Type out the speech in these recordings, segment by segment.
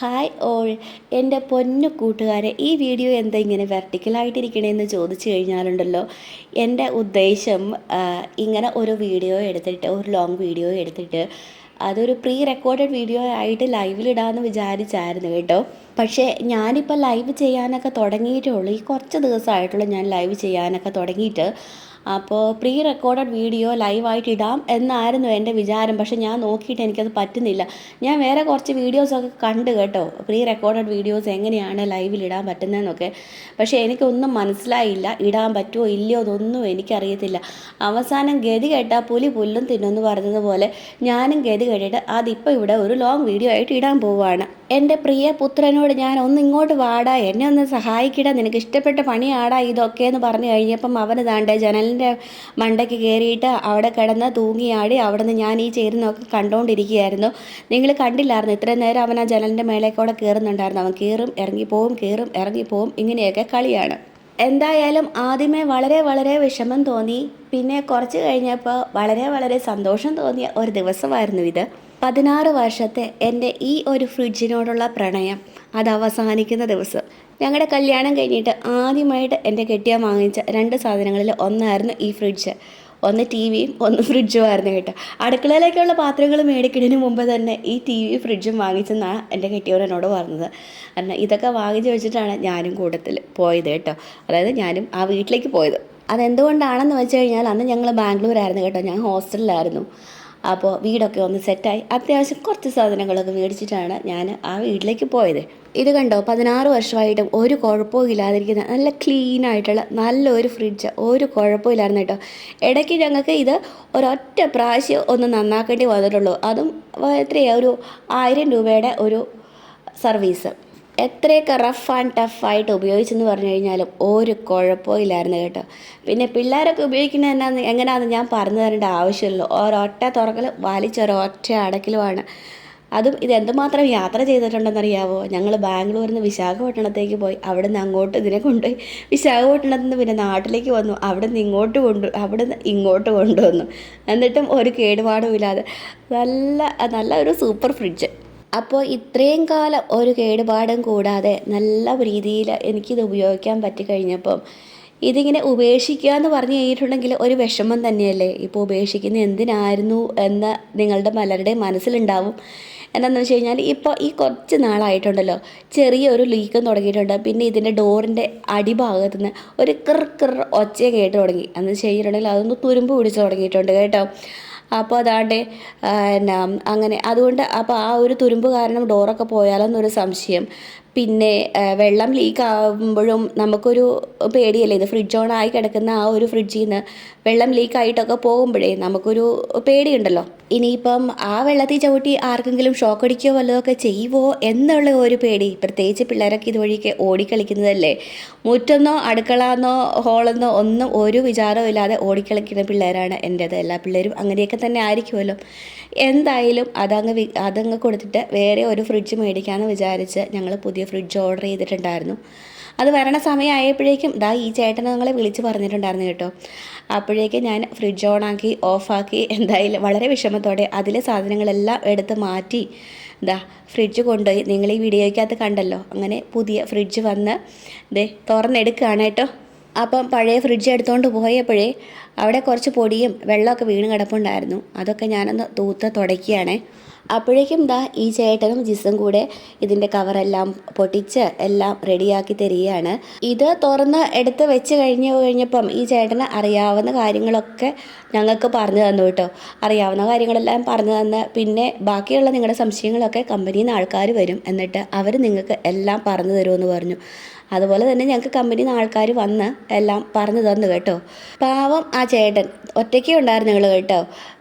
Hi all എന്റെ പൊന്നു കൂട്ടുകാരെ ഈ വീഡിയോ എന്താ ഇങ്ങനെ വെർട്ടിക്കലായിട്ടിരിക്കണേന്ന് ചോദിച്ചു കഴിഞ്ഞാലുണ്ടല്ലോ. എന്റെ ഉദ്ദേശം ഇങ്ങനെ ഒരു വീഡിയോ എടുത്തിട്ട് ഒരു ലോങ് വീഡിയോ എടുത്തിട്ട് അതൊരു പ്രീ റെക്കോർഡഡ് വീഡിയോ ആയിട്ട് ലൈവിലിടാമെന്ന് വിചാരിച്ചായിരുന്നു കേട്ടോ. പക്ഷേ ഞാനിപ്പോൾ ലൈവ് ചെയ്യാനൊക്കെ തുടങ്ങിയിട്ടേ ഉള്ളൂ. ഈ കുറച്ച് ദിവസമായിട്ടുള്ളൂ ഞാൻ ലൈവ് ചെയ്യാനൊക്കെ തുടങ്ങിയിട്ട്. അപ്പോൾ പ്രീ റെക്കോർഡഡ് വീഡിയോ ലൈവായിട്ട് ഇടാം എന്നായിരുന്നു എന്റെ വിചാരം. പക്ഷെ ഞാൻ നോക്കിയിട്ട് എനിക്കത് പറ്റുന്നില്ല. ഞാൻ വേറെ കുറച്ച് വീഡിയോസൊക്കെ കണ്ട് കേട്ടോ. പ്രീ റെക്കോർഡഡ് വീഡിയോസ് എങ്ങനെയാണ് ലൈവിൽ ഇടാൻ പറ്റുന്നതെന്നൊക്കെ. പക്ഷേ എനിക്കൊന്നും മനസ്സിലായില്ല. ഇടാൻ പറ്റുമോ ഇല്ലയോ എന്നൊന്നും എനിക്കറിയത്തില്ല. അവസാനം ഗതി കേട്ടാൽ പുലി പുല്ലും തിന്നുമെന്ന് പറഞ്ഞതുപോലെ ഞാനും ഗതി കേട്ടിട്ട് അതിപ്പോൾ ഇവിടെ ഒരു ലോങ് വീഡിയോ ആയിട്ട് ഇടാൻ പോവുകയാണ്. എന്റെ പ്രിയ പുത്രനോട് ഞാൻ ഒന്ന് ഇങ്ങോട്ട് വാടാ. എന്നെ ഒന്ന് സഹായിക്കടാ. നിനക്ക് ഇഷ്ടപ്പെട്ട പണിയാടാ ഇതൊക്കെ എന്ന് പറഞ്ഞു കഴിഞ്ഞപ്പം അവന് താണ്ടെ ജനലിന്റെ മണ്ടയ്ക്ക് കയറിയിട്ട് അവിടെ കിടന്ന് തൂങ്ങിയാടി അവിടെ നിന്ന് ഞാൻ ഈ ചേരുന്നൊക്കെ കണ്ടുകൊണ്ടിരിക്കുകയായിരുന്നു നിങ്ങൾ കണ്ടില്ലായിരുന്നു. ഇത്രയും നേരം അവൻ ആ ജനലിന്റെ മേലേക്കൂടെ കയറുന്നുണ്ടായിരുന്നു. അവൻ കയറും ഇറങ്ങിപ്പോവും കയറും ഇറങ്ങിപ്പോവും. ഇങ്ങനെയൊക്കെ കളിയാണ്. എന്തായാലും ആദ്യമേ വളരെ വളരെ വിഷമം തോന്നി. പിന്നെ കുറച്ച് കഴിഞ്ഞപ്പോൾ വളരെ വളരെ സന്തോഷം തോന്നിയ ഒരു ദിവസമായിരുന്നു ഇത്. പതിനാറ് വർഷത്തെ എന്റെ ഈ ഒരു ഫ്രിഡ്ജിനോടുള്ള പ്രണയം അത് അവസാനിക്കുന്ന ദിവസം. ഞങ്ങളുടെ കല്യാണം കഴിഞ്ഞിട്ട് ആദ്യമായിട്ട് എന്റെ കെട്ടിയ വാങ്ങിച്ച രണ്ട് സാധനങ്ങളിൽ ഒന്നായിരുന്നു ഈ ഫ്രിഡ്ജ്. ഒന്ന് ടി വിയും ഒന്ന് ഫ്രിഡ്ജും ആയിരുന്നു കേട്ടോ. അടുക്കളയിലേക്കുള്ള പാത്രങ്ങൾ മേടിക്കുന്നതിന് മുമ്പ് തന്നെ ഈ ടി വി ഫ്രിഡ്ജും വാങ്ങിച്ചെന്നാണ് എന്റെ കെട്ടിയവൻ എന്നോട് പറഞ്ഞത്. കാരണം ഇതൊക്കെ വാങ്ങിച്ച് വെച്ചിട്ടാണ് ഞാനും കൂട്ടത്തിൽ പോയത് കേട്ടോ. അതായത് ഞാനും ആ വീട്ടിലേക്ക് പോയത്. അതെന്തുകൊണ്ടാണെന്ന് വെച്ച് കഴിഞ്ഞാൽ അന്ന് ഞങ്ങൾ ബാംഗ്ലൂരായിരുന്നു കേട്ടോ. ഞാൻ ഹോസ്റ്റലിലായിരുന്നു. അപ്പോൾ വീടൊക്കെ ഒന്ന് സെറ്റായി. അത്യാവശ്യം കുറച്ച് സാധനങ്ങളൊക്കെ മേടിച്ചിട്ടാണ് ഞാൻ ആ വീട്ടിലേക്ക് പോയത്. ഇത് കണ്ടോ? പതിനാറ് വർഷമായിട്ടും ഒരു കുഴപ്പവും ഇല്ലാതിരിക്കുന്ന നല്ല ക്ലീൻ ആയിട്ടുള്ള നല്ലൊരു ഫ്രിഡ്ജ് ഒരു കുഴപ്പവും ഇല്ലായിരുന്നു കേട്ടോ. ഇടയ്ക്ക് ഞങ്ങൾക്ക് ഇത് ഒരൊറ്റ പ്രാവശ്യം ഒന്ന് നന്നാക്കേണ്ടി വന്നിട്ടുള്ളൂ. അതും എത്രയാണ് ഒരു ആയിരം രൂപയുടെ ഒരു സർവീസ് എത്രയൊക്കെ റഫ് ആൻഡ് ടഫായിട്ട് ഉപയോഗിച്ചെന്ന് പറഞ്ഞു കഴിഞ്ഞാലും ഒരു കുഴപ്പമില്ലായിരുന്നു കേട്ടോ. പിന്നെ പിള്ളേരൊക്കെ ഉപയോഗിക്കുന്നത് എന്നാന്ന് എങ്ങനെയാണെന്ന് ഞാൻ പറഞ്ഞു തരേണ്ട ആവശ്യമുള്ളൂ ഒരൊറ്റ തുറക്കൽ വലിച്ചൊരൊറ്റ അടക്കലുമാണ്. അതും ഇത് എന്തുമാത്രം യാത്ര ചെയ്തിട്ടുണ്ടെന്നറിയാവോ? ഞങ്ങൾ ബാംഗ്ലൂരിൽ നിന്ന് വിശാഖപട്ടണത്തേക്ക് പോയി അവിടെ നിന്ന് അങ്ങോട്ട് ഇതിനെ കൊണ്ടുപോയി. വിശാഖപട്ടണത്തിൽ നിന്ന് പിന്നെ നാട്ടിലേക്ക് വന്നു. അവിടെ നിന്ന് ഇങ്ങോട്ട് കൊണ്ടു അവിടെ നിന്ന് ഇങ്ങോട്ട് കൊണ്ടുവന്നു. എന്നിട്ടും ഒരു കേടുപാടും ഇല്ലാതെ. നല്ല നല്ല ഒരു സൂപ്പർ ഫ്രിഡ്ജ്. അപ്പോൾ ഇത്രയും കാലം ഒരു കേടുപാടും കൂടാതെ നല്ല രീതിയിൽ എനിക്കിത് ഉപയോഗിക്കാൻ പറ്റിക്കഴിഞ്ഞപ്പം ഇതിങ്ങനെ ഉപേക്ഷിക്കുക എന്ന് പറഞ്ഞു കഴിഞ്ഞിട്ടുണ്ടെങ്കിൽ ഒരു വിഷമം തന്നെയല്ലേ? ഇപ്പോൾ ഉപേക്ഷിക്കുന്ന എന്തിനായിരുന്നു എന്ന് നിങ്ങളുടെ പലരുടെയും മനസ്സിലുണ്ടാവും. എന്താണെന്ന് വെച്ച് കഴിഞ്ഞാൽ ഇപ്പോൾ ഈ കുറച്ച് നാളായിട്ടുണ്ടല്ലോ ചെറിയൊരു ലീക്കും തുടങ്ങിയിട്ടുണ്ട്. പിന്നെ ഇതിന്റെ ഡോറിന്റെ അടിഭാഗത്തു നിന്ന് ഒരു കിർ കിർ ഒച്ച കേട്ട് തുടങ്ങി. എന്ന് വെച്ച് കഴിഞ്ഞിട്ടുണ്ടെങ്കിൽ അതൊന്ന് തുരുമ്പ് പിടിച്ച് തുടങ്ങിയിട്ടുണ്ട് കേട്ടോ. അപ്പോൾ അതാണ്ട് എന്നാ അങ്ങനെ. അതുകൊണ്ട് അപ്പോൾ ആ ഒരു തുരുമ്പ് കാരണം ഡോറൊക്കെ പോയാലോന്നൊരു സംശയം. പിന്നെ വെള്ളം ലീക്ക് ആകുമ്പോഴും നമുക്കൊരു പേടിയല്ലേ? ഇത് ഫ്രിഡ്ജ് ഓൺ ആയി കിടക്കുന്ന ആ ഒരു ഫ്രിഡ്ജിൽ നിന്ന് വെള്ളം ലീക്ക് ആയിട്ടൊക്കെ പോകുമ്പോഴേ നമുക്കൊരു പേടിയുണ്ടല്ലോ. ഇനിയിപ്പം ആ വെള്ളത്തിൽ ചവിട്ടി ആർക്കെങ്കിലും ഷോക്ക് അടിക്കുകയോ വല്ലതൊക്കെ ചെയ്യുവോ എന്നുള്ള ഒരു പേടി. പ്രത്യേകിച്ച് പിള്ളേരൊക്കെ ഇതുവഴിയൊക്കെ ഓടിക്കളിക്കുന്നതല്ലേ. മുറ്റെന്നോ അടുക്കളന്നോ ഹോളെന്നോ ഒന്നും ഒരു വിചാരവും ഇല്ലാതെ ഓടിക്കളിക്കുന്ന പിള്ളേരാണ് എന്റേത് എല്ലാ പിള്ളേരും അങ്ങനെയൊക്കെ തന്നെ ആയിരിക്കുമല്ലോ. എന്തായാലും അതങ്ങ് അതങ്ങ് കൊടുത്തിട്ട് വേറെ ഒരു ഫ്രിഡ്ജ് മേടിക്കാമെന്ന് വിചാരിച്ച് ഞങ്ങൾ പുതിയ ഫ്രിഡ്ജ് ഓർഡർ ചെയ്തിട്ടുണ്ടായിരുന്നു. അത് വരണ സമയമായപ്പോഴേക്കും ദാ ഈ ചേട്ടൻ ഞങ്ങളെ വിളിച്ച് പറഞ്ഞിട്ടുണ്ടായിരുന്നു കേട്ടോ. അപ്പോഴേക്കും ഞാൻ ഫ്രിഡ്ജ് ഓണാക്കി ഓഫാക്കി എന്തായാലും വളരെ വിഷമത്തോടെ അതിലെ സാധനങ്ങളെല്ലാം എടുത്ത് മാറ്റി. ദാ ഫ്രിഡ്ജ് കൊണ്ടുപോയി. നിങ്ങൾ ഈ വീഡിയോയ്ക്കകത്ത് കണ്ടല്ലോ. അങ്ങനെ പുതിയ ഫ്രിഡ്ജ് വന്ന് ദേ തുറന്നെടുക്കുകയാണ് കേട്ടോ. അപ്പം പഴയ ഫ്രിഡ്ജ് എടുത്തുകൊണ്ട് പോയപ്പോഴേ അവിടെ കുറച്ച് പൊടിയും വെള്ളമൊക്കെ വീണ് കിടപ്പുണ്ടായിരുന്നു. അതൊക്കെ ഞാനൊന്ന് തൂത്ത് തുടയ്ക്കുകയാണേ. അപ്പോഴേക്കും ദാ ഈ ചേട്ടനും ജിസും കൂടെ ഇതിന്റെ കവറെല്ലാം പൊട്ടിച്ച് എല്ലാം റെഡിയാക്കി തരികയാണ്. ഇത് തുറന്ന് എടുത്ത് വെച്ച് കഴിഞ്ഞ് കഴിഞ്ഞപ്പം ഈ ചേട്ടന് അറിയാവുന്ന കാര്യങ്ങളൊക്കെ ഞങ്ങൾക്ക് പറഞ്ഞു തന്നു കേട്ടോ. അറിയാവുന്ന കാര്യങ്ങളെല്ലാം പറഞ്ഞു തന്ന് പിന്നെ ബാക്കിയുള്ള നിങ്ങളുടെ സംശയങ്ങളൊക്കെ കമ്പനിയിൽ നിന്ന് ആൾക്കാർ വരും എന്നിട്ട് അവർ നിങ്ങൾക്ക് എല്ലാം പറഞ്ഞു തരുമെന്ന് പറഞ്ഞു. അതുപോലെ തന്നെ ഞങ്ങൾക്ക് കമ്പനിയിൽ നിന്ന് ആൾക്കാർ വന്ന് എല്ലാം പറഞ്ഞു തന്നു കേട്ടോ. പാവം ആ ചേട്ടൻ. ഒറ്റയ്ക്കേ ഉണ്ടായിരുന്നു കേട്ടോ.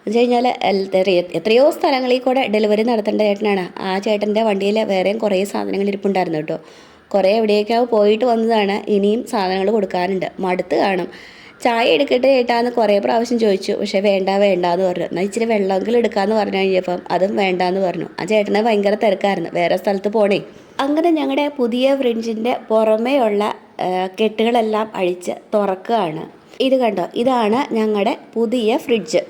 വെച്ച് കഴിഞ്ഞാൽ എത്രയോ സ്ഥലങ്ങളിൽ കൂടെ ഡെലിവറി നടത്തേണ്ട ചേട്ടനാണ്. ആ ചേട്ടന്റെ വണ്ടിയിൽ വേറെയും കുറേ സാധനങ്ങൾ ഇരിപ്പുണ്ടായിരുന്നു കേട്ടോ. കുറേ എവിടേക്കോ പോയിട്ട് വന്നതാണ്. ഇനിയും സാധനങ്ങൾ കൊടുക്കാനുണ്ട്. മടുത്ത് കാണും. ചായ എടുക്കട്ടെ ചേട്ടാന്ന് കുറേ പ്രാവശ്യം ചോദിച്ചു. പക്ഷേ വേണ്ട വേണ്ട എന്ന് പറഞ്ഞു. എന്നാൽ ഇച്ചിരി വെള്ളമെങ്കിലും എടുക്കാമെന്ന് പറഞ്ഞു കഴിഞ്ഞപ്പം അതും വേണ്ട എന്ന് പറഞ്ഞു. ആ ചേട്ടനെ ഭയങ്കര തിരക്കായിരുന്നു. വേറെ സ്ഥലത്ത് പോണേ. അങ്ങനെ ഞങ്ങളുടെ പുതിയ ഫ്രിഡ്ജിന്റെ പുറമേയുള്ള കെട്ടുകളെല്ലാം അഴിച്ച് തുറക്കുകയാണ്. ഇത് കണ്ടോ? ഇതാണ് ഞങ്ങളുടെ പുതിയ ഫ്രിഡ്ജ്.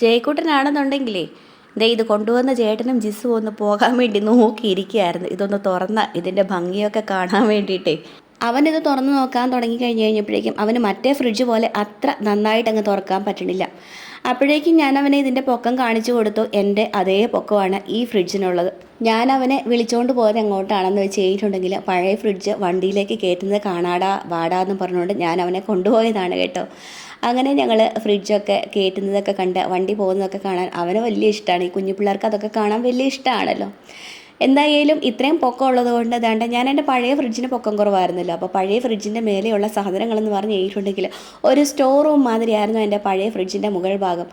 ജയക്കുട്ടനാണെന്നുണ്ടെങ്കിലേ ദേ ഇത് കൊണ്ടുവന്ന ചേട്ടനും ജിസ്സും ഒന്ന് പോകാൻ വേണ്ടി നോക്കിയിരിക്കുകയായിരുന്നു. ഇതൊന്ന് തുറന്ന ഇതിന്റെ ഭംഗിയൊക്കെ കാണാൻ വേണ്ടിയിട്ടേ. അവനിത് തുറന്ന് നോക്കാൻ തുടങ്ങി കഴിഞ്ഞ് കഴിഞ്ഞപ്പോഴേക്കും അവന് മറ്റേ ഫ്രിഡ്ജ് പോലെ അത്ര നന്നായിട്ട് അങ്ങ് തുറക്കാൻ പറ്റണില്ല. അപ്പോഴേക്കും ഞാൻ അവനെ ഇതിന്റെ പൊക്കം കാണിച്ചു കൊടുത്തു. എന്റെ അതേ പൊക്കമാണ് ഈ ഫ്രിഡ്ജിനുള്ളത്. ഞാൻ അവനെ വിളിച്ചുകൊണ്ട് പോയത് എങ്ങോട്ടാണെന്ന് വെച്ച് കഴിഞ്ഞിട്ടുണ്ടെങ്കിൽ പഴയ ഫ്രിഡ്ജ് വണ്ടിയിലേക്ക് കയറ്റുന്നത് കാണാടാ വാടാ എന്ന് പറഞ്ഞുകൊണ്ട് ഞാൻ അവനെ കൊണ്ടുപോയതാണ് കേട്ടോ. അങ്ങനെ ഞങ്ങൾ ഫ്രിഡ്ജൊക്കെ കയറ്റുന്നതൊക്കെ കണ്ട് വണ്ടി പോകുന്നതൊക്കെ കാണാൻ അവന് വലിയ ഇഷ്ടമാണ് ഈ കുഞ്ഞു പിള്ളേർക്ക് അതൊക്കെ കാണാൻ വലിയ ഇഷ്ടമാണല്ലോ എന്തായാലും ഇത്രയും പൊക്കം ഉള്ളത് കൊണ്ട് അതാണ്ട് ഞാൻ എന്റെ പഴയ ഫ്രിഡ്ജിന് പൊക്കം കുറവായിരുന്നല്ലോ. അപ്പോൾ പഴയ ഫ്രിഡ്ജിന്റെ മേലെയുള്ള സാധനങ്ങളെന്ന് പറഞ്ഞ് കഴിഞ്ഞിട്ടുണ്ടെങ്കിൽ ഒരു സ്റ്റോർ റൂം മാതിരിയായിരുന്നു എന്റെ പഴയ ഫ്രിഡ്ജിന്റെ മുകൾ ഭാഗം.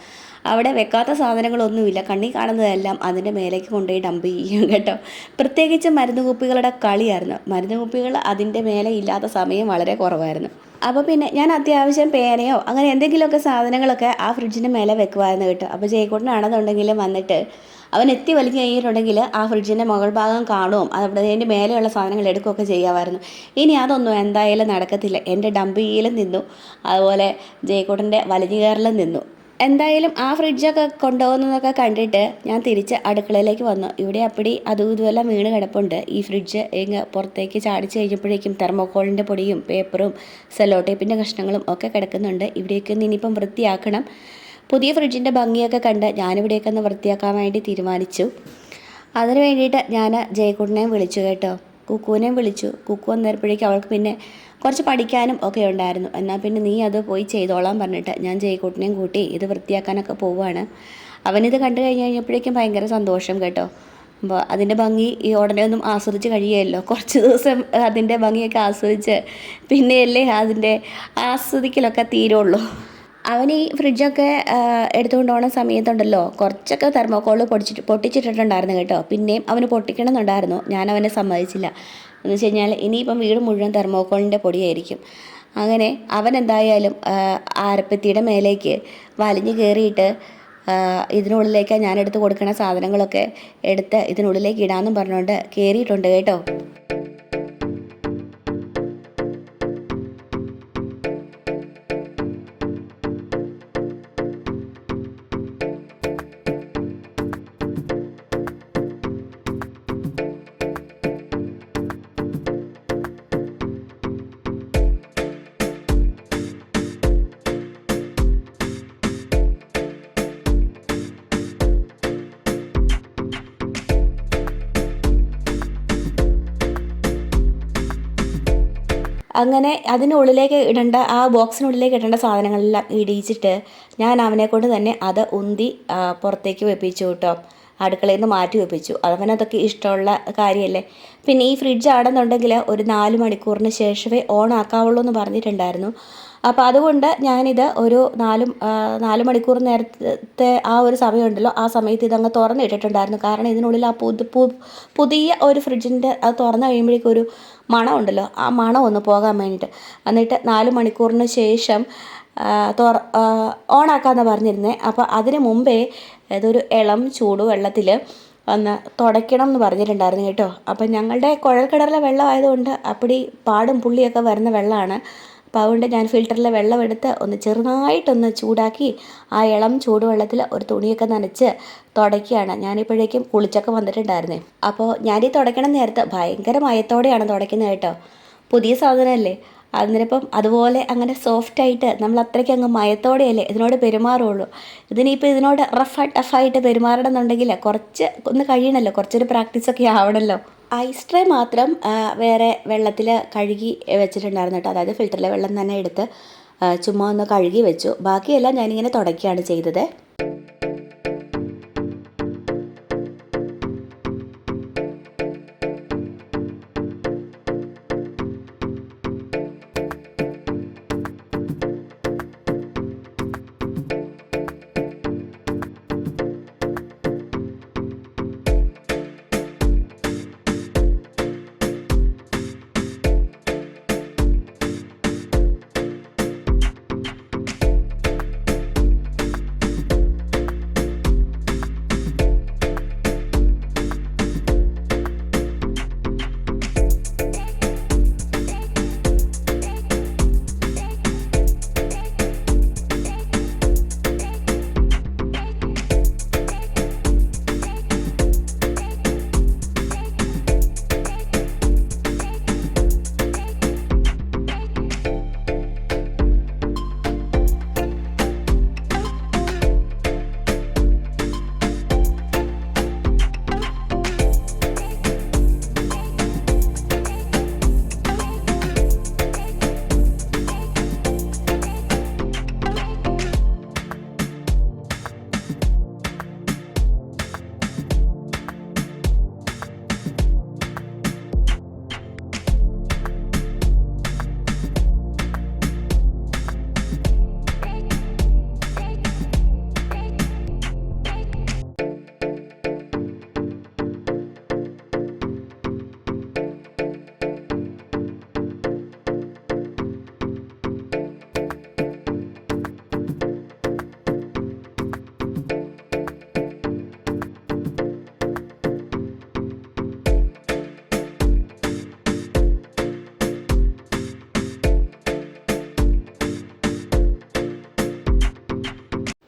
അവിടെ വെക്കാത്ത സാധനങ്ങളൊന്നുമില്ല. കണ്ണി കാണുന്നതെല്ലാം അതിന്റെ മേലേക്ക് കൊണ്ടുപോയി ഡംപ് ചെയ്യും കേട്ടോ. പ്രത്യേകിച്ച് മരുന്ന് കുപ്പികളുടെ കളിയായിരുന്നു. മരുന്ന് കുപ്പികൾ അതിന്റെ മേലെ ഇല്ലാത്ത സമയം വളരെ കുറവായിരുന്നു. അപ്പോൾ പിന്നെ ഞാൻ അത്യാവശ്യം പേനയോ അങ്ങനെ എന്തെങ്കിലുമൊക്കെ സാധനങ്ങളൊക്കെ ആ ഫ്രിഡ്ജിന്റെ മേലെ വെക്കുമായിരുന്നു കേട്ടോ. അപ്പോൾ ജയക്കൂട്ടനാണെന്നുണ്ടെങ്കിൽ വന്നിട്ട് അവൻ എത്തി വലിഞ്ഞ് കഴിഞ്ഞിട്ടുണ്ടെങ്കിൽ ആ ഫ്രിഡ്ജിന്റെ മുകൾ ഭാഗം കാണുകയും അതവിടെ അതിന്റെ മേലെയുള്ള സാധനങ്ങൾ എടുക്കുകയൊക്കെ ചെയ്യാമായിരുന്നു. ഇനി അതൊന്നും എന്തായാലും നടക്കത്തില്ല. എന്റെ ഡംബിയിലും നിന്നു. അതുപോലെ ജയക്കൂട്ടന്റെ വലിഞ്ഞു കയറലും നിന്നു. എന്തായാലും ആ ഫ്രിഡ്ജൊക്കെ കൊണ്ടുപോകുന്നതൊക്കെ കണ്ടിട്ട് ഞാൻ തിരിച്ച് അടുക്കളയിലേക്ക് വന്നു. ഇവിടെ അപ്പടി അതും ഇതുമെല്ലാം വീണ് കിടപ്പുണ്ട്. ഈ ഫ്രിഡ്ജ് ഇങ്ങ് പുറത്തേക്ക് ചാടിച്ച് കഴിഞ്ഞപ്പോഴേക്കും തെർമോക്കോളിന്റെ പൊടിയും പേപ്പറും സെല്ലോ ടേപ്പിന്റെ കഷ്ണങ്ങളും ഒക്കെ കിടക്കുന്നുണ്ട്. ഇവിടെയൊക്കെ ഒന്ന് ഇനിയിപ്പം വൃത്തിയാക്കണം. പുതിയ ഫ്രിഡ്ജിന്റെ ഭംഗിയൊക്കെ കണ്ട് ഞാനിവിടെയൊക്കെ ഒന്ന് വൃത്തിയാക്കാൻ വേണ്ടി തീരുമാനിച്ചു. അതിന് വേണ്ടിയിട്ട് ഞാൻ ജയക്കുട്ടനെയും വിളിച്ചു കേട്ടോ. കുക്കുവിനെയും വിളിച്ചു. കുക്കു വന്നപ്പോഴേക്കും അവൾക്ക് പിന്നെ കുറച്ച് പഠിക്കാനും ഒക്കെ ഉണ്ടായിരുന്നു. എന്നാൽ പിന്നെ നീ അത് പോയി ചെയ്തോളാൻ പറഞ്ഞിട്ട് ഞാൻ ജയക്കൂട്ടിനെയും കൂട്ടി ഇത് വൃത്തിയാക്കാനൊക്കെ പോവുകയാണ്. അവനിത് കണ്ടു കഴിഞ്ഞ് കഴിഞ്ഞപ്പോഴേക്കും ഭയങ്കര സന്തോഷം കേട്ടോ. അപ്പോൾ അതിന്റെ ഭംഗി ഈ ഉടനെ ഒന്നും ആസ്വദിച്ച് കഴിയുമല്ലോ കുറച്ച് ദിവസം അതിന്റെ ഭംഗിയൊക്കെ ആസ്വദിച്ച് പിന്നെയല്ലേ അതിന്റെ ആസ്വദിക്കലൊക്കെ തീരുള്ളൂ. അവൻ ഈ ഫ്രിഡ്ജൊക്കെ എടുത്തുകൊണ്ട് പോകുന്ന സമയത്തുണ്ടല്ലോ കുറച്ചൊക്കെ തെർമോക്കോൾ പൊടിച്ചിട്ട് പൊട്ടിച്ചിട്ടിട്ടുണ്ടായിരുന്നു കേട്ടോ. പിന്നെയും അവന് പൊട്ടിക്കണമെന്നുണ്ടായിരുന്നു. ഞാൻ അവനെ സമ്മതിച്ചില്ല. എന്ന് വെച്ച് കഴിഞ്ഞാൽ ഇനിയിപ്പം വീട് മുഴുവൻ തെർമോക്കോളിന്റെ പൊടിയായിരിക്കും. അങ്ങനെ അവൻ എന്തായാലും ആരപ്പത്തിയുടെ മേലേക്ക് വലിഞ്ഞു കയറിയിട്ട് ഇതിനുള്ളിലേക്ക് ഞാൻ എടുത്ത് കൊടുക്കുന്ന സാധനങ്ങളൊക്കെ എടുത്ത് ഇതിനുള്ളിലേക്ക് ഇടാമെന്നും പറഞ്ഞുകൊണ്ട് കയറിയിട്ടുണ്ട് കേട്ടോ. അങ്ങനെ അതിനുള്ളിലേക്ക് ഇടേണ്ട ആ ബോക്സിനുള്ളിലേക്ക് ഇടേണ്ട സാധനങ്ങളെല്ലാം ഇടിയിച്ചിട്ട് ഞാൻ അവനെ കൊണ്ട് തന്നെ അത് ഉന്തി പുറത്തേക്ക് വെപ്പിച്ചു കേട്ടോ. അടുക്കളയിൽ നിന്ന് മാറ്റി വെപ്പിച്ചു. അവനതൊക്കെ ഇഷ്ടമുള്ള കാര്യമല്ലേ? പിന്നെ ഈ ഫ്രിഡ്ജ് ആടെന്നുണ്ടെങ്കിൽ ഒരു നാല് മണിക്കൂറിന് ശേഷമേ ഓൺ ആക്കാവുള്ളൂ എന്ന് പറഞ്ഞിട്ടുണ്ടായിരുന്നു. അപ്പോൾ അതുകൊണ്ട് ഞാനിത് ഒരു നാല് നാല് മണിക്കൂർ നേരത്തെ ആ ഒരു സമയമുണ്ടല്ലോ ആ സമയത്ത് ഇതങ്ങ് തുറന്നിട്ടിട്ടുണ്ടായിരുന്നു. കാരണം ഇതിനുള്ളിൽ ആ പുതു പുതിയ ഒരു ഫ്രിഡ്ജിന്റെ അത് തുറന്നു കഴിയുമ്പോഴേക്കും ഒരു മണമുണ്ടല്ലോ. ആ മണം ഒന്ന് പോകാൻ വേണ്ടിയിട്ട് എന്നിട്ട് നാല് മണിക്കൂറിന് ശേഷം തുറ ഓണാക്കാമെന്ന് പറഞ്ഞിരുന്നേ. അപ്പോൾ അതിന് മുമ്പേ ഇതൊരു ഇളം ചൂടുവെള്ളത്തിൽ ഒന്ന് തുടയ്ക്കണം എന്ന് പറഞ്ഞിട്ടുണ്ടായിരുന്നു കേട്ടോ. അപ്പം ഞങ്ങളുടെ കുഴൽക്കിണറിലെ വെള്ളം ആയതുകൊണ്ട് അപ്പടി പാടും പുള്ളിയൊക്കെ വരുന്ന വെള്ളമാണ്. അപ്പോൾ അതുകൊണ്ട് ഞാൻ ഫിൽറ്ററിലെ വെള്ളമെടുത്ത് ഒന്ന് ചെറുതായിട്ടൊന്ന് ചൂടാക്കി ആ ഇളം ചൂടുവെള്ളത്തിൽ ഒരു തുണിയൊക്കെ നനച്ച് തുടയ്ക്കുകയാണ്. ഞാനിപ്പോഴേക്കും കുളിച്ചൊക്കെ വന്നിട്ടുണ്ടായിരുന്നേ. അപ്പോൾ ഞാനീ തുടയ്ക്കണം നേരത്തെ ഭയങ്കര മയത്തോടെയാണ് തുടയ്ക്കുന്നത് കേട്ടോ. പുതിയ സാധനമല്ലേ? അന്നേരപ്പം അതുപോലെ അങ്ങനെ സോഫ്റ്റായിട്ട് നമ്മൾ അത്രയ്ക്ക് അങ്ങ് മയത്തോടെയല്ലേ ഇതിനോട് പെരുമാറുള്ളൂ. ഇതിനിപ്പോൾ ഇതിനോട് റഫ് ടഫായിട്ട് പെരുമാറണം എന്നുണ്ടെങ്കിൽ കുറച്ച് ഒന്ന് കഴിയണമല്ലോ കുറച്ചൊരു പ്രാക്ടീസൊക്കെ ആവണമല്ലോ ഐസ് ട്രേ മാത്രം വേറെ വെള്ളത്തിൽ കഴുകി വെച്ചിട്ടുണ്ടായിരുന്നു കേട്ടോ. അതായത് ഫിൽറ്ററിലെ വെള്ളം തന്നെ എടുത്ത് ചുമ്മാ ഒന്ന് കഴുകി വെച്ചു. ബാക്കിയെല്ലാം ഞാനിങ്ങനെ തുടയ്ക്കുകയാണ് ചെയ്തത്.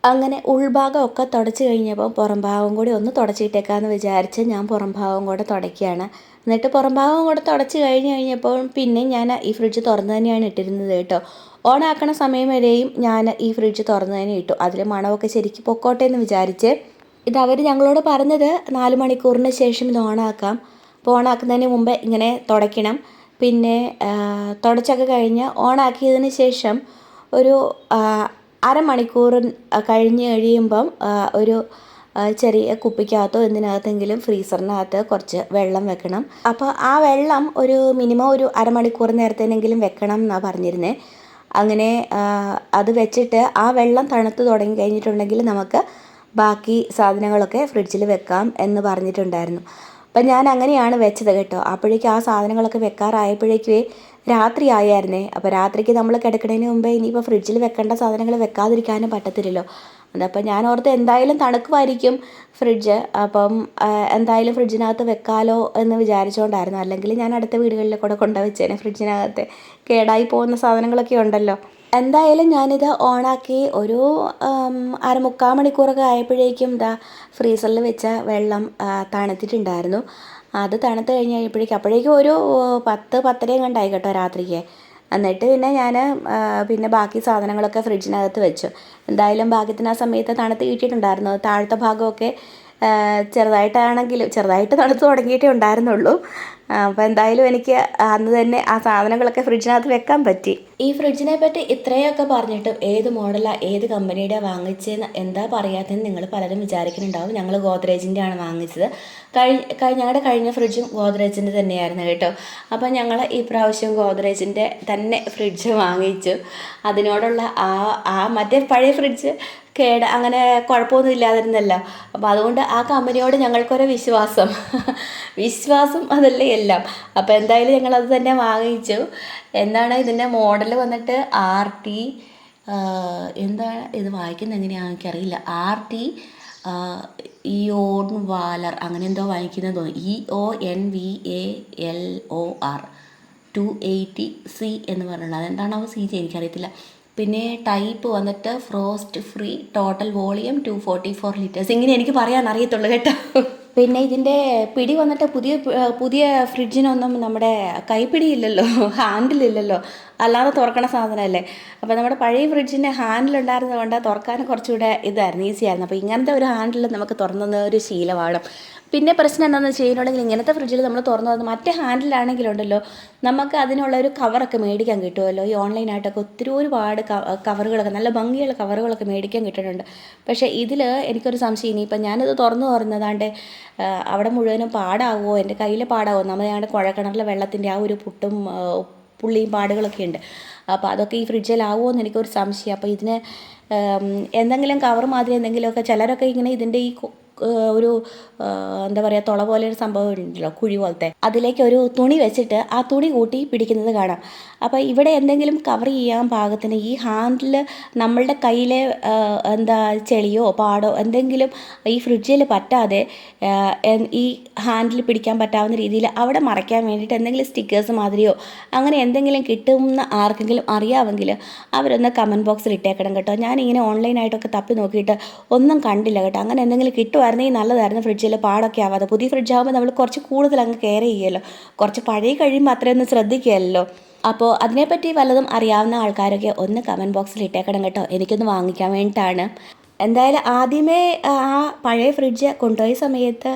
അങ്ങനെ ഉൾഭാഗമൊക്കെ തുടച്ച് കഴിഞ്ഞപ്പോൾ പുറം ഭാഗം കൂടി ഒന്ന് തുടച്ചിട്ടേക്കാന്ന് വിചാരിച്ച് ഞാൻ പുറം ഭാഗം കൂടെ തുടയ്ക്കുകയാണ്. എന്നിട്ട് പുറം ഭാഗം കൂടെ തുടച്ച് കഴിഞ്ഞ് കഴിഞ്ഞപ്പോൾ പിന്നെ ഞാൻ ഈ ഫ്രിഡ്ജ് തുറന്ന് തന്നെയാണ് ഇട്ടിരുന്നത് കേട്ടോ. ഓണാക്കണ സമയം വരെയും ഞാൻ ഈ ഫ്രിഡ്ജ് തുറന്ന് തന്നെ ഇട്ടു. അതിൽ മണമൊക്കെ ശരിക്കും പൊക്കോട്ടെ എന്ന് വിചാരിച്ച് ഇത് അവർ ഞങ്ങളോട് പറഞ്ഞത് നാല് മണിക്കൂറിന് ശേഷം ഇത് ഓണാക്കാം. അപ്പോൾ ഓണാക്കുന്നതിന് മുമ്പ് ഇങ്ങനെ തുടയ്ക്കണം. പിന്നെ തുടച്ചൊക്കെ കഴിഞ്ഞ് ഓണാക്കിയതിന് ശേഷം ഒരു അരമണിക്കൂർ കഴിഞ്ഞ് കഴിയുമ്പം ഒരു ചെറിയ കുപ്പിക്കകത്തോ എന്തിനകത്തെങ്കിലും ഫ്രീസറിനകത്ത് കുറച്ച് വെള്ളം വെക്കണം. അപ്പോൾ ആ വെള്ളം ഒരു മിനിമം ഒരു അരമണിക്കൂർ നേരത്തേനെങ്കിലും വെക്കണം എന്നാണ് പറഞ്ഞിരുന്നത് അങ്ങനെ അത് വെച്ചിട്ട് ആ വെള്ളം തണുത്ത് തുടങ്ങി കഴിഞ്ഞിട്ടുണ്ടെങ്കിൽ നമുക്ക് ബാക്കി സാധനങ്ങളൊക്കെ ഫ്രിഡ്ജിൽ വെക്കാം എന്ന് പറഞ്ഞിട്ടുണ്ടായിരുന്നു. അപ്പം ഞാൻ അങ്ങനെയാണ് വെച്ചത് കേട്ടോ. അപ്പോഴേക്കും ആ സാധനങ്ങളൊക്കെ വെക്കാറായപ്പോഴേക്കേ രാത്രി ആയായിരുന്നേ അപ്പോൾ രാത്രിക്ക് നമ്മൾ കിടക്കുന്നതിന് മുമ്പേ ഇനിയിപ്പോൾ ഫ്രിഡ്ജിൽ വെക്കേണ്ട സാധനങ്ങൾ വെക്കാതിരിക്കാനും പറ്റത്തില്ലല്ലോ. അതപ്പോൾ ഞാൻ ഓർത്ത് എന്തായാലും തണുക്കുമായിരിക്കും ഫ്രിഡ്ജ്. അപ്പം എന്തായാലും ഫ്രിഡ്ജിനകത്ത് വെക്കാലോ എന്ന് വിചാരിച്ചുകൊണ്ടായിരുന്നു അല്ലെങ്കിൽ ഞാൻ അടുത്ത വീടുകളിൽ കൂടെ കൊണ്ടുവച്ചേനെ ഫ്രിഡ്ജിനകത്ത്. കേടായി പോകുന്ന സാധനങ്ങളൊക്കെ ഉണ്ടല്ലോ. എന്തായാലും ഞാനിത് ഓണാക്കി ഒരു അരമുക്കാൽ മണിക്കൂറൊക്കെ ആയപ്പോഴേക്കും ഇതാ ഫ്രീസറിൽ വെച്ച വെള്ളം തണുത്തിട്ടുണ്ടായിരുന്നു. അത് തണുത്ത് കഴിഞ്ഞ് കഴിഞ്ഞപ്പോഴേക്കും അപ്പോഴേക്കും ഒരു പത്ത് പത്തരയും കണ്ടായി കേട്ടോ രാത്രിക്ക്. എന്നിട്ട് പിന്നെ ഞാൻ പിന്നെ ബാക്കി സാധനങ്ങളൊക്കെ ഫ്രിഡ്ജിനകത്ത് വെച്ചു. എന്തായാലും ഭാഗ്യത്തിന് ആ സമയത്ത് തണുത്ത് കിട്ടിയിട്ടുണ്ടായിരുന്നു. താഴത്തെ ഭാഗമൊക്കെ ചെറുതായിട്ടാണെങ്കിലും ചെറുതായിട്ട് തണുത്ത് തുടങ്ങിയിട്ടേ ഉണ്ടായിരുന്നുള്ളൂ. അപ്പോൾ എന്തായാലും എനിക്ക് അന്ന് തന്നെ ആ സാധനങ്ങളൊക്കെ ഫ്രിഡ്ജിനകത്ത് വെക്കാൻ പറ്റി. ഈ ഫ്രിഡ്ജിനെ പറ്റി ഇത്രയൊക്കെ പറഞ്ഞിട്ടും ഏത് മോഡലാണ് ഏത് കമ്പനിയുടെ വാങ്ങിച്ചതെന്ന് എന്താ പറയാത്തതെന്ന് നിങ്ങൾ പലരും വിചാരിക്കുന്നുണ്ടാവും. ഞങ്ങൾ ഗോദ്രേജിന്റെ ആണ് വാങ്ങിച്ചത്. കഴി കഴി- ഞങ്ങളുടെ കഴിഞ്ഞ ഫ്രിഡ്ജും ഗോദ്രേജിന്റെ തന്നെയായിരുന്നു കേട്ടോ. അപ്പോൾ ഞങ്ങൾ ഈ പ്രാവശ്യം ഗോദ്രേജിന്റെ തന്നെ ഫ്രിഡ്ജ് വാങ്ങിച്ചു. അതിനോടുള്ള ആ ആ മറ്റേ പഴയ ഫ്രിഡ്ജ് കേട് അങ്ങനെ കുഴപ്പമൊന്നും ഇല്ലാതിരുന്നല്ലോ. അപ്പോൾ അതുകൊണ്ട് ആ കമ്പനിയോട് ഞങ്ങൾക്കൊരു വിശ്വാസം. വിശ്വാസം അതല്ലേ എല്ലാം. അപ്പോൾ എന്തായാലും ഞങ്ങളത് തന്നെ വാങ്ങിച്ചു. എന്താണ് ഇതിന്റെ മോഡൽ വന്നിട്ട് ആർ ടി എന്താണ് ഇത് വായിക്കുന്നത് എങ്ങനെയാണെന്ന് എനിക്കറിയില്ല. ആർ ടി ഇയോൺ വാലർ അങ്ങനെ എന്തോ വാങ്ങിക്കുന്നത് തോന്നുന്നു. E O N V A L O R two eighty C എന്ന് പറയുന്നത് അതെന്താണോ സി എനിക്കറിയത്തില്ല. പിന്നെ ടൈപ്പ് വന്നിട്ട് frost free total volume two forty four litres ഇങ്ങനെ എനിക്ക് പറയാൻ അറിയത്തുള്ളൂ കേട്ടോ. പിന്നെ ഇതിന്റെ പിടി വന്നിട്ട് പുതിയ പുതിയ ഫ്രിഡ്ജിനൊന്നും നമ്മുടെ കൈപ്പിടിയില്ലല്ലോ ഹാൻഡിലില്ലല്ലോ അല്ലാതെ തുറക്കണ സാധനമല്ലേ. അപ്പോൾ നമ്മുടെ പഴയ ഫ്രിഡ്ജിന്റെ ഹാൻഡിൽ ഉണ്ടായിരുന്നത് കൊണ്ട് തുറക്കാൻ കുറച്ചുകൂടെ ഇതായിരുന്നു ഈസി ആയിരുന്നു. അപ്പോൾ ഇങ്ങനത്തെ ഒരു ഹാൻഡിൽ നമുക്ക് തുറന്നത് ഒരു ശീലമാണ്. പിന്നെ പ്രശ്നം എന്താണെന്ന് വെച്ച് കഴിഞ്ഞിട്ടുണ്ടെങ്കിൽ ഇങ്ങനത്തെ ഫ്രിഡ്ജിൽ നമ്മൾ തുറന്നു വന്ന് മറ്റേ ഹാൻഡിലാണെങ്കിലുണ്ടല്ലോ നമുക്ക് അതിനുള്ള ഒരു കവറൊക്കെ മേടിക്കാൻ കിട്ടുമല്ലോ ഈ ഓൺലൈനായിട്ടൊക്കെ ഒത്തിരി ഒരുപാട് കവറുകളൊക്കെ നല്ല ഭംഗിയുള്ള കവറുകളൊക്കെ മേടിക്കാൻ കിട്ടുന്നുണ്ട്. പക്ഷേ ഇതിൽ എനിക്കൊരു സംശയം ഇനി ഇപ്പം ഞാനിത് തുറന്നു തുറന്നതാണ്ട് അവിടെ മുഴുവനും പാടാവുമോ എന്റെ കയ്യിൽ പാടാവോ? നമ്മൾ ഞങ്ങളുടെ കുഴക്കിണറിലെ വെള്ളത്തിന്റെ ആ ഒരു പുട്ടും പുള്ളിയും പാടുകളൊക്കെ ഉണ്ട്. അപ്പോൾ അതൊക്കെ ഈ ഫ്രിഡ്ജിലാവുമോ എന്ന് എനിക്കൊരു സംശയം. അപ്പോൾ ഇതിന് എന്തെങ്കിലും കവർ മാതിരി എന്തെങ്കിലുമൊക്കെ ചിലരൊക്കെ ഇങ്ങനെ ഇതിന്റെ ഈ ഒരു എന്താ പറയുക തുള പോലെ ഒരു സംഭവം ഉണ്ടല്ലോ കുഴി പോലത്തെ. അതിലേക്ക് ഒരു തുണി വെച്ചിട്ട് ആ തുണി കൂട്ടി പിടിക്കുന്നത് കാണാം. അപ്പോൾ ഇവിടെ എന്തെങ്കിലും കവർ ചെയ്യാൻ പാകത്തിന് ഈ ഹാൻഡിൽ നമ്മളുടെ കയ്യിലെ എന്താ ചെളിയോ പാടോ എന്തെങ്കിലും ഈ ഫ്രിഡ്ജിൽ പറ്റാതെ ഈ ഹാൻഡിൽ പിടിക്കാൻ പറ്റാവുന്ന രീതിയിൽ അവിടെ മറയ്ക്കാൻ വേണ്ടിയിട്ട് എന്തെങ്കിലും സ്റ്റിക്കേഴ്സ് മാതിരിയോ അങ്ങനെ എന്തെങ്കിലും കിട്ടുമെന്ന് ആർക്കെങ്കിലും അറിയാമെങ്കിൽ അവരൊന്ന് കമന്റ് ബോക്സിൽ ഇട്ടേക്കണം കേട്ടോ. ഞാനിങ്ങനെ ഓൺലൈനായിട്ടൊക്കെ തപ്പി നോക്കിയിട്ട് ഒന്നും കണ്ടില്ല കേട്ടോ. അങ്ങനെ എന്തെങ്കിലും കിട്ടുമായിരുന്നെങ്കിൽ നല്ലതായിരുന്നു ഫ്രിഡ്ജിൽ പാടൊക്കെ ആവാതെ. പുതിയ ഫ്രിഡ്ജ് ആകുമ്പോൾ നമ്മൾ കുറച്ച് കൂടുതൽ അങ്ങ് കെയർ ചെയ്യുമല്ലോ കുറച്ച് പഴയ കഴിയുമ്പോൾ ഒന്ന് ശ്രദ്ധിക്കുകയല്ലോ. അപ്പോൾ അതിനെപ്പറ്റി വല്ലതും അറിയാവുന്ന ആൾക്കാരൊക്കെ ഒന്ന് കമന്റ് ബോക്സിൽ ഇട്ടേക്കണം കേട്ടോ. എനിക്കൊന്ന് വാങ്ങിക്കാൻ വേണ്ടിയിട്ടാണ്. എന്തായാലും ആദ്യമേ ആ പഴയ ഫ്രിഡ്ജ് കൊണ്ടുപോയ സമയത്ത്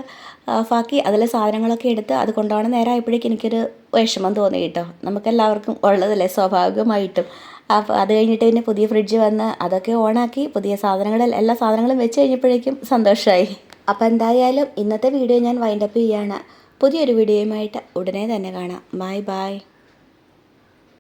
ഓഫാക്കി അതിലെ സാധനങ്ങളൊക്കെ എടുത്ത് അത് കൊണ്ടുപോകണ നേരമായപ്പോഴേക്കും എനിക്കൊരു വിഷമം തോന്നി കേട്ടോ. നമുക്കെല്ലാവർക്കും ഉള്ളതല്ലേ? സ്വാഭാവികമായിട്ടും. അപ്പോൾ അത് കഴിഞ്ഞിട്ട് പിന്നെ പുതിയ ഫ്രിഡ്ജ് വന്ന് അതൊക്കെ ഓണാക്കി പുതിയ സാധനങ്ങൾ എല്ലാ സാധനങ്ങളും വെച്ച് കഴിഞ്ഞപ്പോഴേക്കും സന്തോഷമായി അപ്പോൾ എന്തായാലും ഇന്നത്തെ വീഡിയോ ഞാൻ വൈൻഡപ്പ് ചെയ്യാണ്. പുതിയൊരു വീഡിയോയുമായിട്ട് ഉടനെ തന്നെ കാണാം. Bye bye